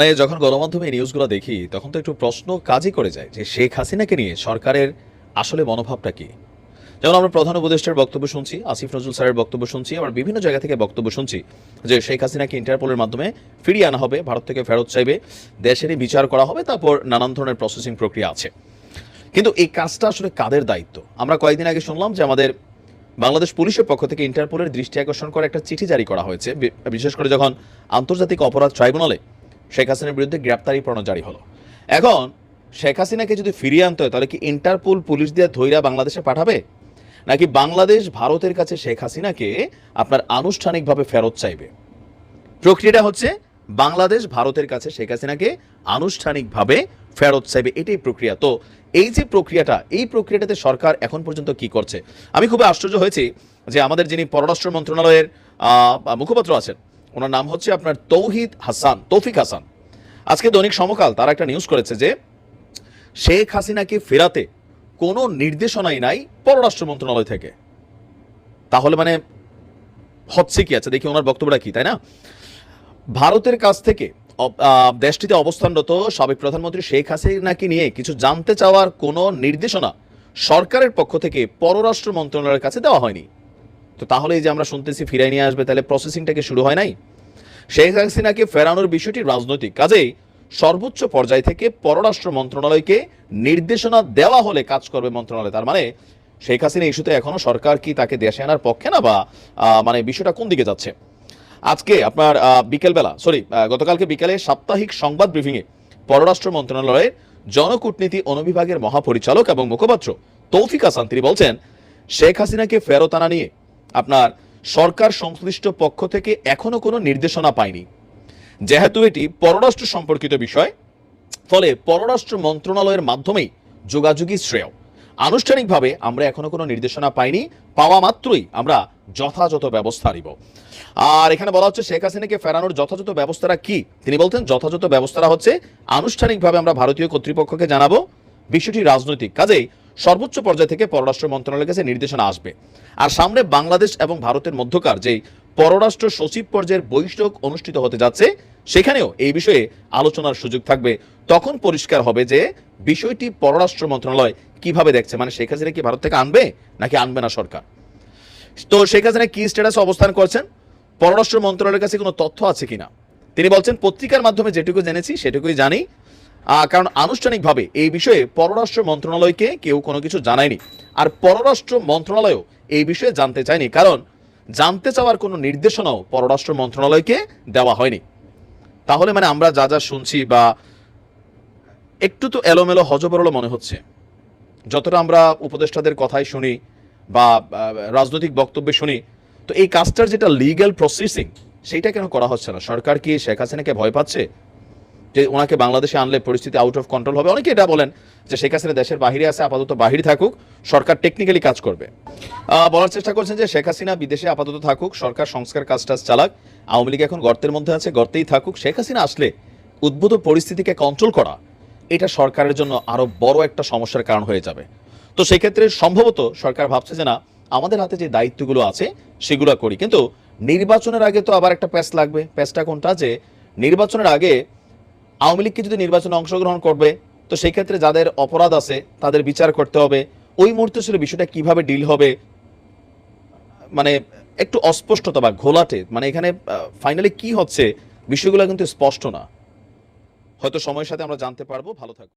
মানে যখন গণমাধ্যমে এই নিউজগুলো দেখি, তখন তো একটু প্রশ্ন কাজই করে যায় যে শেখ হাসিনাকে নিয়ে সরকারের আসলে মনোভাবটা কি? যেমন আমরা প্রধান উপদেষ্টার বক্তব্য শুনছি, আসিফ নজরুল স্যারের বক্তব্য শুনছি, আবার বিভিন্ন জায়গা থেকে বক্তব্য শুনছি যে শেখ হাসিনাকে ইন্টারপোলের মাধ্যমে ফিরিয়ে আনা হবে, ভারত থেকে ফেরত চাইবে, দেশেরই বিচার করা হবে, তারপর নানান ধরনের প্রসেসিং প্রক্রিয়া আছে। কিন্তু এই কাজটা আসলে কাদের দায়িত্ব? আমরা কয়েকদিন আগে শুনলাম যে আমাদের বাংলাদেশ পুলিশের পক্ষ থেকে ইন্টারপোলের দৃষ্টি আকর্ষণ করে একটা চিঠি জারি করা হয়েছে বিশেষ করে যখন আন্তর্জাতিক অপরাধ ট্রাইব্যুনালে শেখ হাসিনার বিরুদ্ধে গ্রেপ্তারি পরোয়ানা জারি হলো। এখন শেখ হাসিনাকে যদি ফিরিয়ে আনতে হয়, তাহলে কি ইন্টারপোল পুলিশ দিয়ে ধৈরা বাংলাদেশে পাঠাবে? নাকি বাংলাদেশ ভারতের কাছে শেখ হাসিনাকে আপনার আনুষ্ঠানিকভাবে ফেরত চাইবে? প্রক্রিয়াটা হচ্ছে বাংলাদেশ ভারতের কাছে শেখ হাসিনাকে আনুষ্ঠানিকভাবে ফেরত চাইবে, এটাই প্রক্রিয়া। তো এই যে প্রক্রিয়াটা, এই প্রক্রিয়াটাতে সরকার এখন পর্যন্ত কি করছে? আমি খুবই আশ্চর্য হয়েছি যে আমাদের যিনি পররাষ্ট্র মন্ত্রণালয়ের মুখপাত্র আছেন ওনার নাম হচ্ছে আপনার তৌহিদ হাসান, তৌফিক হাসান। আজকে দৈনিক সমকাল, তারা একটা নিউজ করেছে যে, শেখ হাসিনাকে ফেরাতে কোনো নির্দেশনাই নাই পররাষ্ট্র মন্ত্রণালয় থেকে। তাহলে মানে হচ্ছে কি? আছে দেখি ওনার বক্তব্যটা কি, তাই না? ভারতের কাছ থেকে দেশটিতে অবস্থানরত সাবেক প্রধানমন্ত্রী শেখ হাসিনাকে নিয়ে কিছু জানতে চাওয়ার কোনো নির্দেশনা সরকারের পক্ষ থেকে পররাষ্ট্র মন্ত্রণালয়ের কাছে দেওয়া হয়নি। তো তাহলে এই যে আমরা শুনতেছি ফিরাই নিয়ে আসবে, তাহলে প্রসেসিংটাকে শুরু হয় নাই? শেখ হাসিনাকে ফেরানোর বিষয়টি রাজনৈতিক কাজেই সর্বোচ্চ পর্যায় থেকে পররাষ্ট্র মন্ত্রণালয়কে নির্দেশনা দেওয়া হলে কাজ করবে মন্ত্রণালয়। তার মানে শেখ হাসিনা ইস্যুতে এখনও সরকার কি তাকে দেশে আনার পক্ষে না বা মানে বিষয়টা কোন দিকে যাচ্ছে? আজকে আপনার বিকেলবেলা সরি গতকালকে বিকেলে সাপ্তাহিক সংবাদ ব্রিফিংয়ে পররাষ্ট্র মন্ত্রণালয়ের জনকূটনীতি অনুবিভাগের মহাপরিচালক এবং মুখপাত্র তৌফিক হাসান তিনি বলছেন, শেখ হাসিনাকে ফেরত আনা নিয়ে আপনার সরকার সংশ্লিষ্ট পক্ষ থেকে এখনও কোনো নির্দেশনা পায়নি। যেহেতু এটি পররাষ্ট্র সম্পর্কিত বিষয়, ফলে পররাষ্ট্র মন্ত্রণালয়ের মাধ্যমেই যোগাযোগই শ্রেয়। আনুষ্ঠানিকভাবে আমরা এখনও কোনো নির্দেশনা পাইনি, পাওয়া মাত্রই আমরা যথাযথ ব্যবস্থা নিব। আর এখানে বলা হচ্ছে, শেখ হাসিনাকে ফেরানোর যথাযথ ব্যবস্থাটা কি? তিনি বলতেন যথাযথ ব্যবস্থাটা হচ্ছে, আনুষ্ঠানিকভাবে আমরা ভারতীয় কর্তৃপক্ষকে জানাব, বিষয়টি রাজনৈতিক। কাজেই সর্বোচ্চ পর্যায় থেকে পররাষ্ট্র মন্ত্রণালয়ের কাছে নির্দেশনা আসবে। আর সামনে বাংলাদেশ এবং ভারতের মধ্যকার যেই পররাষ্ট্র সচিব পর্যায়ের বৈঠক অনুষ্ঠিত হতে যাচ্ছে, সেখানেও এই বিষয়ে আলোচনার সুযোগ থাকবে। তখন পরিষ্কার হবে যে বিষয়টি পররাষ্ট্র মন্ত্রণালয় কীভাবে দেখছে। মানে শেখ হাসিনা কি ভারত থেকে আনবে নাকি আনবে না সরকার? তো শেখ হাসিনা কি স্ট্যাটাসে অবস্থান করছেন? পররাষ্ট্র মন্ত্রণালয়ের কাছে কোনো তথ্য আছে কিনা? তিনি বলছেন, পত্রিকার মাধ্যমে যেটুকু জেনেছি সেটুকুই জানি। কারণ আনুষ্ঠানিকভাবে এই বিষয়ে পররাষ্ট্র মন্ত্রণালয়কে কেউ কোনো কিছু জানায়নি। আর পররাষ্ট্র মন্ত্রণালয়ও এই বিষয়ে জানতে চায়নি, কারণ জানতে চাওয়ার কোনো নির্দেশনাও পররাষ্ট্র মন্ত্রণালয়কে দেওয়া হয়নি। তাহলে মানে আমরা যা যা শুনছি বা একটু তো এলোমেলো হজবরল মনে হচ্ছে। যতটা আমরা উপদেষ্টাদের কথাই শুনি বা রাজনৈতিক বক্তব্যে শুনি, তো এই কাজটার যেটা লিগ্যাল প্রসেসিং সেইটা কেন করা হচ্ছে না? সরকার কি শেখ হাসিনাকে ভয় পাচ্ছে? যে ওনাকে বাংলাদেশে আনলে পরিস্থিতি আউট অফ কন্ট্রোল হবে। অনেকে এটা বলেন যে শেখ হাসিনা দেশের বাহিরে আছে, আপাতত বাহিরে থাকুক, সরকার টেকনিক্যালি কাজ করবে। বলার চেষ্টা করছেন যে শেখ হাসিনা বিদেশে আপাতত থাকুক, সরকার সংস্কার কাজ টাজ চালাক, আওয়ামী লীগ এখন গর্তের মধ্যে আছে, গর্তেই থাকুক। শেখ হাসিনা আসলে উদ্ভূত পরিস্থিতিকে কন্ট্রোল করা, এটা সরকারের জন্য আরও বড় একটা সমস্যার কারণ হয়ে যাবে। তো সেক্ষেত্রে সম্ভবত সরকার ভাবছে যে না, আমাদের হাতে যে দায়িত্বগুলো আছে, সেগুলো করি। কিন্তু নির্বাচনের আগে তো আবার একটা প্যাচ লাগবে। প্যাচটা কোনটা? যে নির্বাচনের আগে আওয়ামী লীগকে যদি নির্বাচনে অংশগ্রহণ করবে, তো সেই ক্ষেত্রে যাদের অপরাধ আছে, তাদের বিচার করতে হবে। ওই মুহূর্তে ছিল বিষয়টা কীভাবে ডিল হবে? মানে একটু অস্পষ্টতা বা ঘোলাটে। মানে এখানে ফাইনালি কি হচ্ছে, বিষয়গুলো কিন্তু স্পষ্ট না। হয়তো সময়ের সাথে আমরা জানতে পারব। ভালো থাকব